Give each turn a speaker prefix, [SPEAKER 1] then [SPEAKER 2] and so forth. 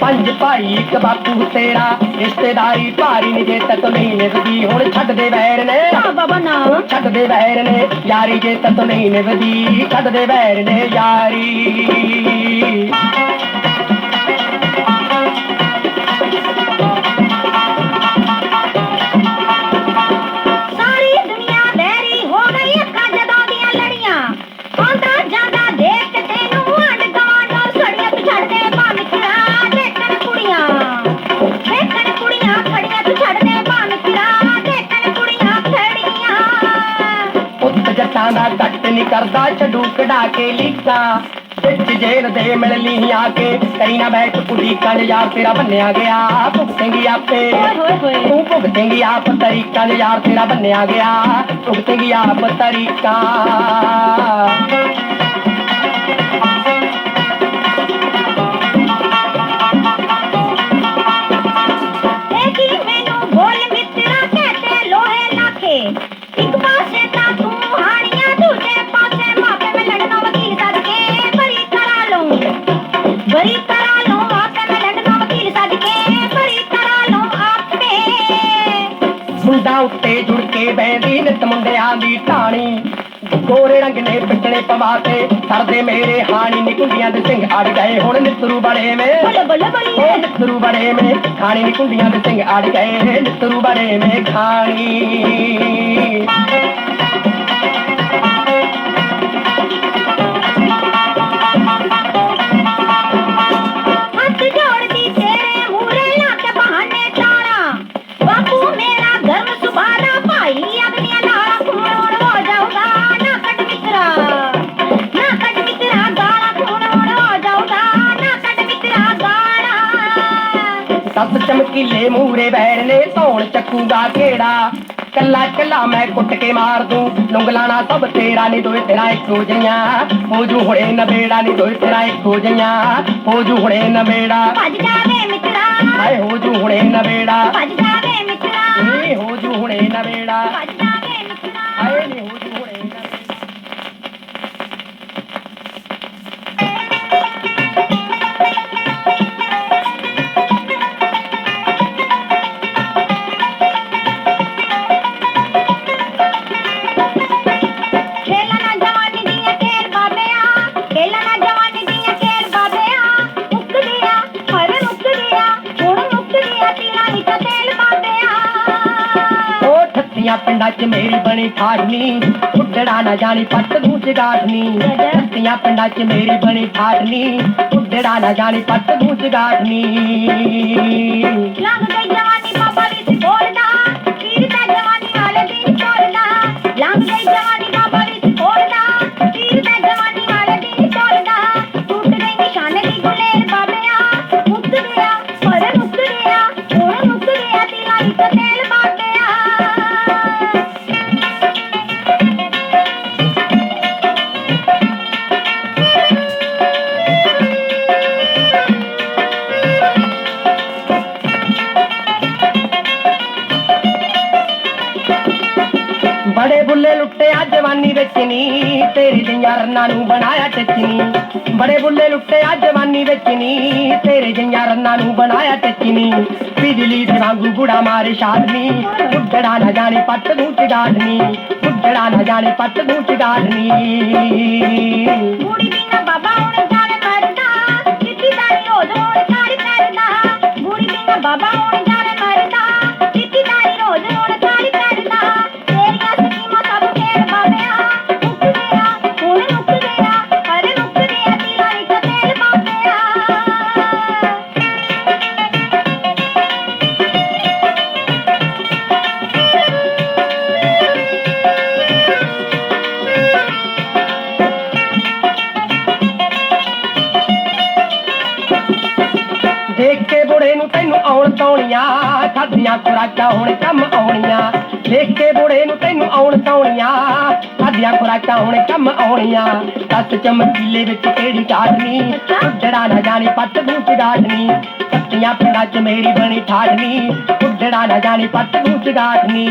[SPEAKER 1] ਪੰਜ ਭਾਈ ਇੱਕ ਬਾਪੂ ਤੇਰਾ। ਰਿਸ਼ਤੇਦਾਰੀ ਭਾਰੀ ਨੀ ਜੇ ਤੱਕ ਨਹੀਂ ਨਿਭਦੀ ਹੁਣ ਛੱਡ ਦੇ ਵੈਰ ਨੇ।
[SPEAKER 2] ਬਾਬਾ ਨਾ
[SPEAKER 1] ਛੱਡ ਦੇ ਵੈਰ ਨੇ ਯਾਰੀ ਜੇ ਤੱਕ ਨਹੀਂ ਨਿਭਦੀ ਛੱਡ ਦੇ ਵੈਰ ਨੇ ਯਾਰੀ।
[SPEAKER 2] ਕੁੜੀਆਂ ਖੜੀਆਂ ਤੂੰ ਛੱਡ ਦੇ ਭਾ ਮਿੱਤਰਾ ਦੇਖਣ ਕੁੜੀਆਂ ਖੜੀਆਂ।
[SPEAKER 1] ਪੁੱਤ ਜੱਟਾਂ ਦਾ ਕੱਟ ਨਹੀਂ ਕਰਦਾ ਛਡੂ ਕਢਾ ਕੇ ਲੀਕਾਂ। ਵਿੱਚ ਜੇਲ ਦੇ ਮਿਲ ਲਈ ਆ ਕੇ ਕਰੀ ਨਾ ਬੈਠ ਕੁੜੀ ਕੰਨ ਯਾਰ ਤੇਰਾ ਬੰਨਿਆ ਗਿਆ ਭੁਗਤੇਂਗੀ ਆਪੇ। ਤੂੰ ਭੁਗਤੇਂਗੀ ਆਪ ਤਰੀਕਾਂ ਯਾਰ ਤੇਰਾ ਬੰਨਿਆ ਗਿਆ ਭੁਗਤੇਂਗੀ ਆਪ ਤਰੀਕਾਂ। ਉੱਤੇ ਜੁੜ ਕੇ ਬੈਂਦੀ ਨਿਤ ਮੁੰਡਿਆਂ ਦੀ ਢਾਣੀ। ਗੋਰੇ ਰੰਗ ਨੇ ਪਿੱਟਣੇ ਪਵਾ ਕੇ ਸਰਦੇ ਮੇਰੇ ਹਾਣੀ। ਨੀ ਕੁੰਡੀਆਂ ਦੇ ਸਿੰਘ ਅੜ ਗਏ ਹੁਣ ਨਿਤਰੂ ਬੜੇ ਮੇ
[SPEAKER 2] ਬੱਲੇ ਬੱਲੇ ਬੱਲੇ।
[SPEAKER 1] ਓ ਨਿਤਰੂ ਬੜੇ ਮੇ ਖਾਣੀ ਨੀ ਕੁੰਡੀਆਂ ਦੇ ਸਿੰਘ ਅੜ ਗਏ ਨਿਤਰੂ ਬੜੇ ਮੇ ਖਾਣੀ। ਸੱਤ ਚਮਕੀਲੇ ਮੂਰੇ ਬੈਰ ਨੇ ਧੌਣ ਚੱਕੂਗਾ ਕਿਹੜਾ ਕੱਲਾ ਕੱਲਾ ਮੈਂ ਕੁੱਟ ਕੇ ਮਾਰ ਦੂੰ। ਲੁੰਗਲਾਣਾ ਸਭ ਤੇਰਾ ਨੀ ਦੋਏ ਤੇਰਾ ਇੱਕੋ ਜਈਆਂ ਹੋ ਜੂ ਹੁਣੇ ਨਵੇੜਾ ਨੀ ਦੋਏ ਤੇਰਾ ਇੱਕੋ ਜਈਆਂ ਹੋ ਜੂ ਹੁਣੇ ਨਵੇੜਾ।
[SPEAKER 2] ਭੱਜ ਜਾਵੇ ਮਿੱਤਰਾ।
[SPEAKER 1] ਹਾਏ ਹੋ ਜੂ ਹੁਣੇ ਨਵੇੜਾ।
[SPEAKER 2] ਭੱਜ ਜਾਵੇ ਮਿੱਤਰਾ।
[SPEAKER 1] ਨੀ ਹੋ ਜੂ ਹੁਣੇ ਨਵੇੜਾ।
[SPEAKER 2] ਭੱਜ
[SPEAKER 1] ਉਹ ਪਿੰਡਾਂ 'ਚ ਮੇਰੀ ਬਣੀ ਠਾਠਨੀ। ਉੱਡੜਾ ਨਾ ਜਾਣੀ ਪੱਟ ਨੂੰ ਜਗਾਠਨੀ। ਠੱਤੀਆਂ ਪਿੰਡਾਂ 'ਚ ਮੇਰੀ ਬਣੀ ਠਾਠਨੀ। ਉੱਡੜਾ ਨਾ ਜਾਣੀ ਪੱਟ ਨੂੰ ਜਗਾਠਨੀ।
[SPEAKER 2] ਲੰਘ
[SPEAKER 1] ਬੁੱਲੇ ਲੁੱਟਿਆ ਜਵਾਨੀ ਵਿੱਚ ਨੀ, ਤੇਰੀ ਜਿਹੀਆਂ ਰੰਨਾਂ ਨੂੰ ਬਣਾਇਆ ਟੱਚਨੀ ਬੜੇ ਬੁੱਲੇ ਲੁੱਟਿਆ ਜਵਾਨੀ ਵਿੱਚ ਨੀ, ਤੇਰੇ ਜਿਹੀਆਂ ਰੰਨਾਂ ਨੂੰ ਬਣਾਇਆ ਟੱਚਨੀ ਬਿਜਲੀ ਦੇ ਵਾਂਗੂ ਗੁੜਾ ਮਾਰੇ ਸ਼ਾਦਨੀ ਉੱਡੜਾ ਨਾ ਜਾਣੀ ਪੱਟ ਨੂੰ ਚਗਾੜਨੀ ਉੱਡੜਾ ਨਾ ਜਾਣੀ ਪੱਟ ਨੂੰ। ਚਗਾੜਨੀ ਦੇਖ ਸਾਡੀਆਂ ਖੁਰਾਕਾਂ ਹੁਣ ਕੰਮ ਆਉਣੀਆਂ। ਦੇਖ ਕੇ ਬੁੜੇ ਨੂੰ ਤੈਨੂੰ ਆਉਣ ਤਾਉਣੀਆਂ ਸਾਡੀਆਂ ਖੁਰਾਕਾਂ ਹੁਣ ਕੰਮ ਆਉਣੀਆਂ। ਸੱਤ ਚਮਕੀਲੇ ਵਿੱਚ ਕਿਹੜੀ ਕਾਟਨੀ ਉੱਡੜਾ ਨਾ ਜਾਣੀ ਪੱਟ ਨੂੰ ਚਗਾਟਨੀ ਸੱਤੀਆਂ ਪਿੰਡਾਂ ਚ ਮੇਰੀ ਬਣੀ ਠਾਠਨੀ ਉੱਡੜਾ ਨਾ ਜਾਣੀ ਪੱਟ ਨੂੰ ਚਗਾਟਨੀ